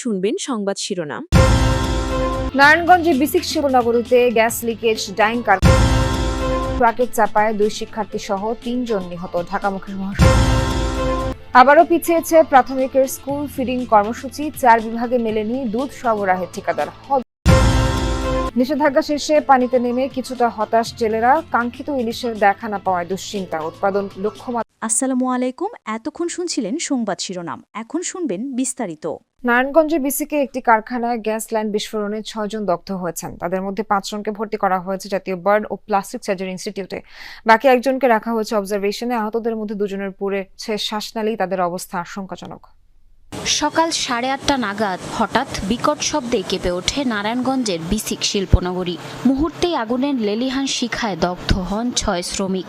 শুনবেন সংবাদ শিরোনাম। নারায়ণগঞ্জে বিসিক শিবনগরীতে গ্যাস লিকেজ ডাইং কার ট্রাকের চাপায় দুই শিক্ষার্থী সহ তিনজন নিহত ঢাকামুখী মহাসড়ক আবারও পিছিয়েছে প্রাথমিকের স্কুল ফিডিং কর্মসূচি, চার বিভাগে মেলেনি দুধ সরবরাহের ঠিকাদার। নিষেধাজ্ঞা শেষে পানিতে নেমে কিছুটা হতাশ জেলেরা কাঙ্ক্ষিত ইলিশের দেখা না পাওয়ায় দুশ্চিন্তা উৎপাদন লক্ষ্যমাত্রা আসসালামু আলাইকুম। এতক্ষণ শুনছিলেন সংবাদ শিরোনাম। এখন শুনবেন বিস্তারিত। নারায়ণগঞ্জের বিসিকে একটি কারখানায় গ্যাস লাইন বিস্ফোরণে ছয়জন দগ্ধ হয়েছেন। তাদের মধ্যে পাঁচজনকে ভর্তি করা হয়েছে জাতীয় বার্ন ও প্লাস্টিক সার্জারি ইনস্টিটিউটে। বাকি একজনকে রাখা হয়েছে অবজারভেশনে। আহতদের মধ্যে দুজনের পুড়েছে শ্বাসনালী। তাদের অবস্থা আশঙ্কাজনক। সকাল সাড়ে আটটা নাগাদ হঠাৎ বিকট শব্দে কেঁপে ওঠে নারায়ণগঞ্জের বিসিক শিল্পনগরী। মুহূর্তেই আগুনের লেলিহান শিখায় দগ্ধ হন ছয় শ্রমিক।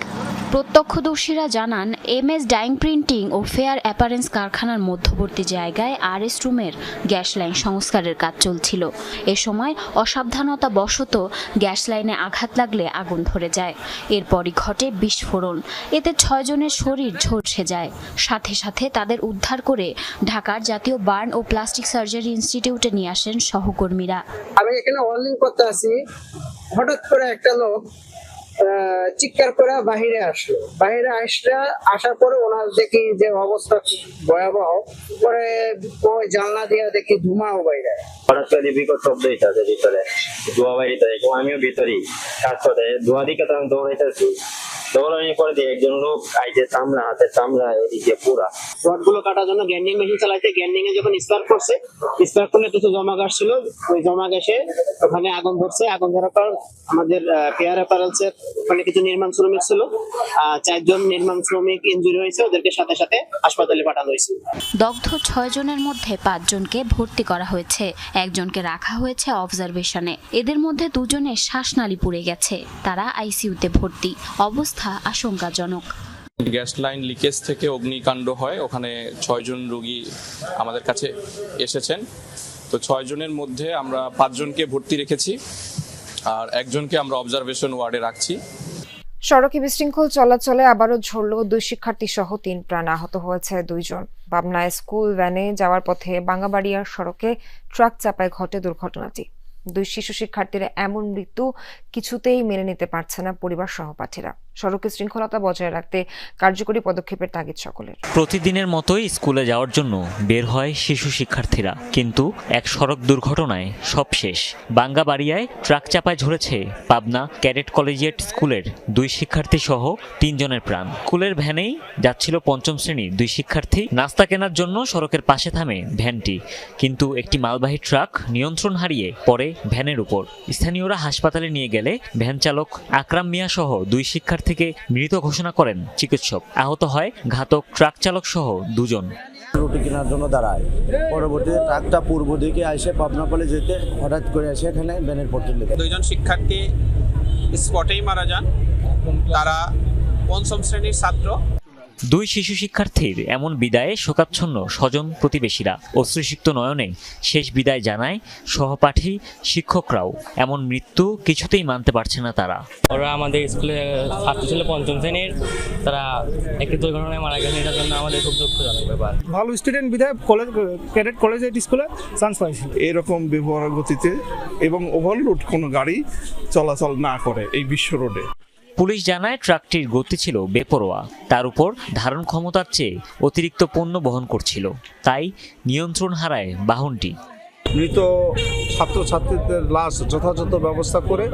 প্রত্যক্ষদর্শীরা জানান এম এস ডাইং প্রিন্টিং ও ফেয়ার অ্যাপারেন্স কারখানার মধ্যবর্তী জায়গায় আর এস রুমের গ্যাস লাইন সংস্কারের কাজ চলছিল। এ সময় অসাবধানতা বশত গ্যাস লাইনে আঘাত লাগলে আগুন ধরে যায়। এরপরই ঘটে বিস্ফোরণ। এতে ছয়জনের শরীর ঝলসে যায়। সাথে সাথে তাদের উদ্ধার করে ঢাকার জাতীয় বার্ন ও প্লাস্টিক সার্জারি ইনস্টিটিউটে নিয়ে আসেন সহকর্মীরা। আমি এখানে ওয়ার্নিং করতে আছি হঠাৎ করে একটা লোক আহ, চিৎকার করে বাহিরে আসলো। বাহিরে আসলে আসার পরে ওনার দেখি যে অবস্থা ভয়াবহ। পরে ওই জানলা দিয়ে দেখি ধুমাও বাইরে। হঠাৎ করে বিকট শব্দ হইতেছে ভিতরে। ধোয়া বাড়িতে আমিও ভিতরেই। কাজ করে ধোয়া দিকে তো আমি দৌড়াইতেছি। দৌড়ানোর পরে দিয়ে একজন লোক চামড়া হাতে চামড়া এদিকে পুরা। রডগুলো কাটার জন্য গ্যান্ডিং মেশিন চালাইছে। গ্যান্ডিং এ যখন স্পার্ক করছে স্পার্ক করলে কিছু জমা গাছ ছিল ওই জমা গ্যাসে ওখানে আগুন ধরছে। আগুন ধরার পর আমাদের পেয়ার অ্যাপারেলস এর ওখানে কিছু নির্মাণ শ্রমিক ছিল। আহ, চারজন নির্মাণ শ্রমিক ইনজুরি হয়েছে ওদেরকে সাথে সাথে হাসপাতালে পাঠানো হয়েছে। দগ্ধ ছয়জনের মধ্যে পাঁচজনকে ভর্তি করা হয়েছে। একজনকে রাখা হয়েছে অবজারভেশনে। এদের মধ্যে দুজনের শ্বাসনালী পুড়ে গেছে। তারা আইসিইউতে ভর্তি। অবস্থা আশঙ্কাজনক। গ্যাস লাইন লিকেজ থেকে অগ্নিকাণ্ড হয় ওখানে ছয়জন রোগী আমাদের কাছে এসেছেন। তো ছয়জনের মধ্যে আমরা পাঁচজনকে ভর্তি রেখেছি আর একজনকে আমরা অবজারভেশন ওয়ার্ডে রাখছি। সড়কে বিশৃঙ্খল চলাচলে আবারও ঝরল দুই শিক্ষার্থী সহ তিন প্রাণ আহত হয়েছে দুইজন। পাবনায় স্কুল ভ্যানে যাওয়ার পথে বাঙ্গাবাড়িয়ার সড়কে ট্রাক চাপায় ঘটে দুর্ঘটনাটি। দুই শিশু শিক্ষার্থীরা এমন মৃত্যু কিছুতেই মেনে নিতে পারছে না পরিবার সহপাঠীরা। সড়কে শৃঙ্খলতা বজায় রাখতে কার্যকরী পদক্ষেপের তাগিদ সকলের। প্রতিদিনের মতোই স্কুলে যাওয়ার জন্য বের হয় শিশু শিক্ষার্থীরা। কিন্তু এক সড়ক দুর্ঘটনায় সব শেষ। বাঙ্গাবাড়িয়ায় ট্রাক চাপায় ঝরেছে পাবনা ক্যাডেট কলেজিয়েট স্কুলের দুই শিক্ষার্থী সহ তিনজনের প্রাণ। স্কুলের ভ্যানেই যাচ্ছিল পঞ্চম শ্রেণির দুই শিক্ষার্থী। নাস্তা কেনার জন্য সড়কের পাশে থামে ভ্যানটি। কিন্তু একটি মালবাহী ট্রাক নিয়ন্ত্রণ হারিয়ে পড়ে ভ্যানের উপর। স্থানীয়রা হাসপাতালে নিয়ে গেলে ভ্যান চালক আকরাম মিয়া সহ দুই শিক্ষার্থীকে মৃত ঘোষণা করেন চিকিৎসক। আহত হয় ঘাতক ট্রাক চালক সহ দুজন। রুটি কেনার জন্য দাঁড়ায়। পরবর্তীতে ট্রাকটা পূর্ব দিকে এসে পাবনা কলে যেতে হঠাৎ করে আসে এখানে ব্যানের পট্টি লেগে দুইজন শিক্ষার্থী স্পটেই মারা যান। তারা পঞ্চম শ্রেণির ছাত্র। দুই শিশু শিক্ষার্থীর এমন বিদায়ে শোকাচ্ছন্ন স্বজন প্রতিবেশীরা অশ্রুসিক্ত নয়নে শেষ বিদায় জানায় সহপাঠী শিক্ষকরাও। এমন মৃত্যু কিছুতেই মানতে পারছে না তারা। ওরা আমাদের স্কুলে ছাত্র ছিল পঞ্চম শ্রেণির। তারা একটি দুর্ঘটনায় মারা গেছে এটার জন্য আমাদের খুব দুঃখজনক ব্যাপার। ভালো স্টুডেন্ট বিধায় কলেজ ক্যাডেট কলেজ স্কুলে চান্স পাইছিল। এরকম ব্যবহার গতিতে এবং ওভারলোড কোনো গাড়ি চলাচল না করে এই বিশ্ব রোডে পুলিশ জানায় ট্রাকটির গতি ছিল বেপরোয়া। তার উপর ধারণ ক্ষমতার চেয়ে অতিরিক্ত পণ্য বহন করছিল। তাই নিয়ন্ত্রণ হারায় বাহনটি। মৃত ছাত্রছাত্রীদের লাশ যথাযথ ব্যবস্থা করে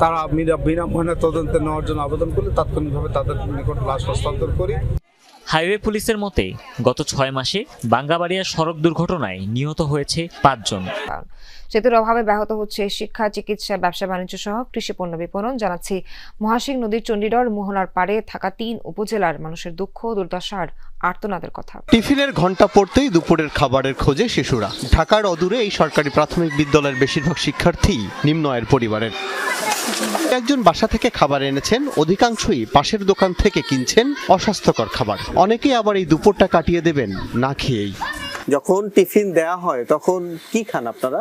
তারা বিনা ময়না তদন্তে নেওয়ার জন্য আবেদন করলে তাৎক্ষণিকভাবে তাদের নিকট লাশ হস্তান্তর করি। হাইওয়ে পুলিশের মতে গত ছয় মাসে বাঙ্গাবাড়িয়া সড়ক দুর্ঘটনায় নিহত হয়েছে পাঁচজন। সেতুর অভাবে ব্যাহত হচ্ছে শিক্ষা চিকিৎসা ব্যবসা বাণিজ্য সহ কৃষি পণ্য বিপণন জানাচ্ছি মহাসিং নদীর চণ্ডীগড় মোহনার পাড়ে থাকা তিন উপজেলার মানুষের দুঃখ দুর্দশার আর্তনাদের কথা। টিফিনের ঘণ্টা পড়তেই দুপুরের খাবারের খোঁজে শিশুরা। ঢাকার অদূরে এই সরকারি প্রাথমিক বিদ্যালয়ের বেশিরভাগ শিক্ষার্থী নিম্ন আয়ের পরিবারের। একজন বাসা থেকে খাবার এনেছেন অধিকাংশই পাশের দোকান থেকে কিনছেন অস্বাস্থ্যকর খাবার। অনেকে আবার এই দুপুরটা কাটিয়ে দেবেন না খেয়েই। যখন টিফিন দেয়া হয় তখন কি খান আপনারা?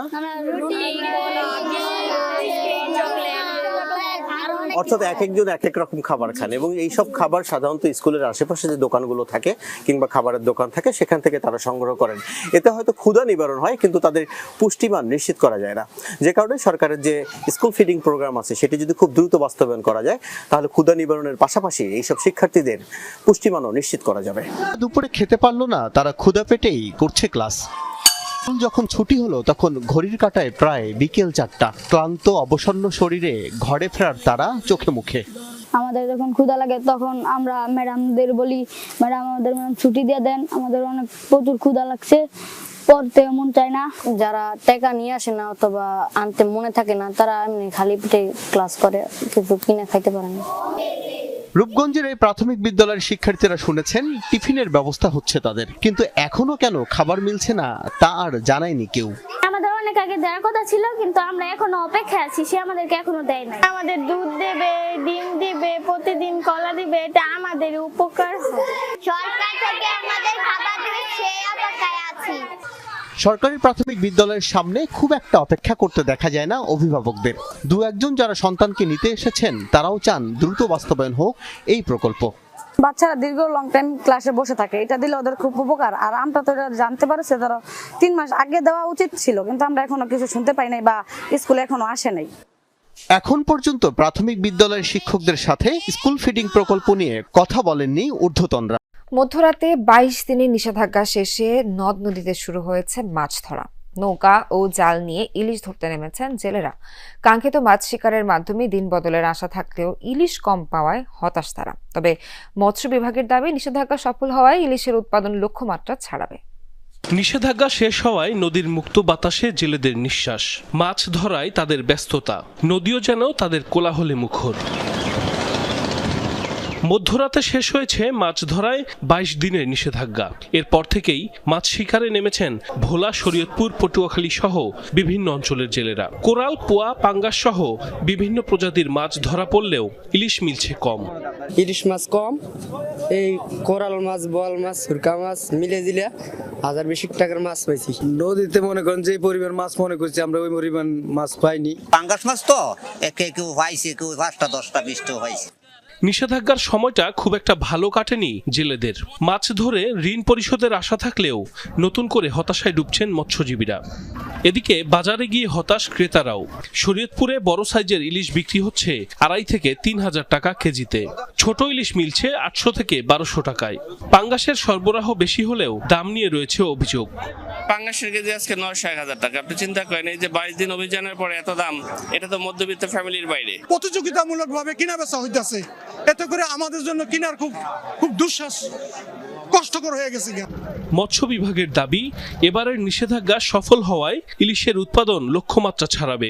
অর্থাৎ এক একজন এক এক রকম খাবার খান এবং এই সব খাবার সাধারণত স্কুলের আশেপাশে যে দোকানগুলো থাকে কিংবা খাবারের দোকান থাকে সেখান থেকে তারা সংগ্রহ করেন। এতে হয়তো ক্ষুধা নিবারণ হয় কিন্তু তাদের পুষ্টিমান নিশ্চিত করা যায় না। যে কারণে সরকারের যে স্কুল ফিডিং প্রোগ্রাম আছে সেটি যদি খুব দ্রুত বাস্তবায়ন করা যায় তাহলে ক্ষুধা নিবারণের পাশাপাশি এইসব শিক্ষার্থীদের পুষ্টিমানও নিশ্চিত করা যাবে। দুপুরে খেতে পারল না তারা ক্ষুধা পেটেই করছে ক্লাস। যখন ছুটি হলো তখন ঘড়ির কাটায় প্রায় বিকেল চারটা ক্লান্ত অবসন্ন শরীরে ঘরে ফেরার তারা চোখে মুখে। আমাদের যখন ক্ষুধা লাগে তখন আমরা ম্যাডামদের বলি ম্যাডাম আমাদের ম্যাডাম ছুটি দিয়ে দেন আমাদের অনেক প্রচুর ক্ষুধা লাগছে পড়তে মন চায় না। যারা টাকা নিয়ে আসে না অথবা আনতে মনে থাকে না তারা এমনি খালি পেটে ক্লাস করে কিছু কিনে খাইতে পারে না। রূপগঞ্জের এই প্রাথমিক বিদ্যালয়ের শিক্ষার্থীরা শুনেছেন টিফিনের ব্যবস্থা হচ্ছে তাদের। কিন্তু এখনও কেন খাবার মিলছে না তা আর জানায়নি কেউ। আমাদের অনেক আগে দেওয়ার কথা ছিল কিন্তু আমরা এখনও অপেক্ষায় আছি সে আমাদেরকে এখনও দেয় না আমাদের দুধ দেবে ডিম দিবে প্রতিদিন কলা দিবে এটা আমাদের উপকার সরকার থেকে আমাদের খাবার দিবে সেই অপেক্ষায় আছি। সরকারি প্রাথমিক বিদ্যালয়ের সামনে খুব একটা অপেক্ষা করতে দেখা যায় না অভিভাবকদের। দু একজন যারা সন্তানকে নিতে এসেছেন তারাও চান দ্রুত বাস্তবায়ন হোক এই প্রকল্প। বাচ্চারা দীর্ঘ লং টাইম ক্লাসে বসে থাকে এটা দিলে ওদের খুব উপকার। আর আমরা তো এটা জানতে পারছি ধরো তিন মাস আগে দেওয়া উচিত ছিল কিন্তু আমরা এখনও কিছু শুনতে পাই নাই বা স্কুলে এখনও আসে নাই। এখন পর্যন্ত প্রাথমিক বিদ্যালয়ের শিক্ষকদের সাথে স্কুল ফিডিং প্রকল্প নিয়ে কথা বলেননি ঊর্ধ্বতনরা। মধ্যরাতে বাইশ দিনের নিষেধাজ্ঞা শেষে নদ নদীতে শুরু হয়েছে মাছ ধরা। নৌকা ও জাল নিয়ে ইলিশ ধরতে নেমেছেন জেলেরা। কাঙ্ক্ষিত মাছ শিকারের মাধ্যমে দিন বদলের আশা থাকলেও ইলিশ কম পাওয়ায় হতাশ তারা। তবে মৎস্য বিভাগের দাবি, নিষেধাজ্ঞা সফল হওয়ায় ইলিশের উৎপাদন লক্ষ্যমাত্রা ছাড়াবে। নিষেধাজ্ঞা শেষ হওয়ায় নদীর মুক্ত বাতাসে জেলেদের নিঃশ্বাস। মাছ ধরায় তাদের ব্যস্ততা। নদীও যেন তাদের কোলাহলে মুখর। মধ্যরাতে শেষ হয়েছে মাছ ধরায় বাইশ দিনের নিষেধাজ্ঞা। এরপর থেকেই মাছ শিকারে নেমেছেন ভোলা শরীয়তপুর পটুয়াখালী সহ বিভিন্ন অঞ্চলের জেলেরা। কোরাল পোয়া পাঙ্গাস সহ বিভিন্ন প্রজাতির মাছ ধরা পড়লেও ইলিশ মিলছে কম। ইলিশ মাছ কম এই কোরাল মাছ বল মাছ সুরকা মাছ মিলে দিলে হাজার বেশি টাকার মাছ পাইছি। নদীতে মনে করেন যে পরিমাণ মাছ মনে করছি আমরা ওই পরিমাণ মাছ পাইনি। পাঙ্গাস মাছ তো একে কেউ পাইছে কেউ পাঁচটা দশটা বিশটাও পাইছে। নিষেধাজ্ঞার সময়টা খুব একটা ভালো কাটেনি জেলেদের। মাছ ধরে ঋণ পরিশোধের আশা থাকলেও নতুন করে হতাশায় ডুবছেন মৎস্যজীবীরা। এদিকে বাজারে গিয়ে হতাশ ক্রেতারাও। শরীয়তপুরে বড় সাইজের ইলিশ বিক্রি হচ্ছে আড়াই থেকে তিন হাজার টাকা কেজিতে। ছোট ইলিশ মিলছে আটশো থেকে বারোশো টাকায়। পাঙ্গাসের সরবরাহ বেশি হলেও দাম নিয়ে রয়েছে অভিযোগ। পাঙ্গাসের কেজি আজকে নয়শো এক হাজার টাকা। আপনি চিন্তা করেন এই যে বাইশ দিন অভিযানের পরে এত দাম এটা তো মধ্যবিত্ত ফ্যামিলির বাইরে। প্রতিযোগিতামূলক ভাবে কিনা বেচা হইতেছে। এতে করে আমাদের জন্য কিনার খুব খুব দুঃশ্বাস কষ্টকর হয়ে গেছে মৎস্য বিভাগের দাবি, এবারের নিষেধাজ্ঞা সফল হওয়ায় ইলিশের উৎপাদন লক্ষ্যমাত্রা ছাড়াবে।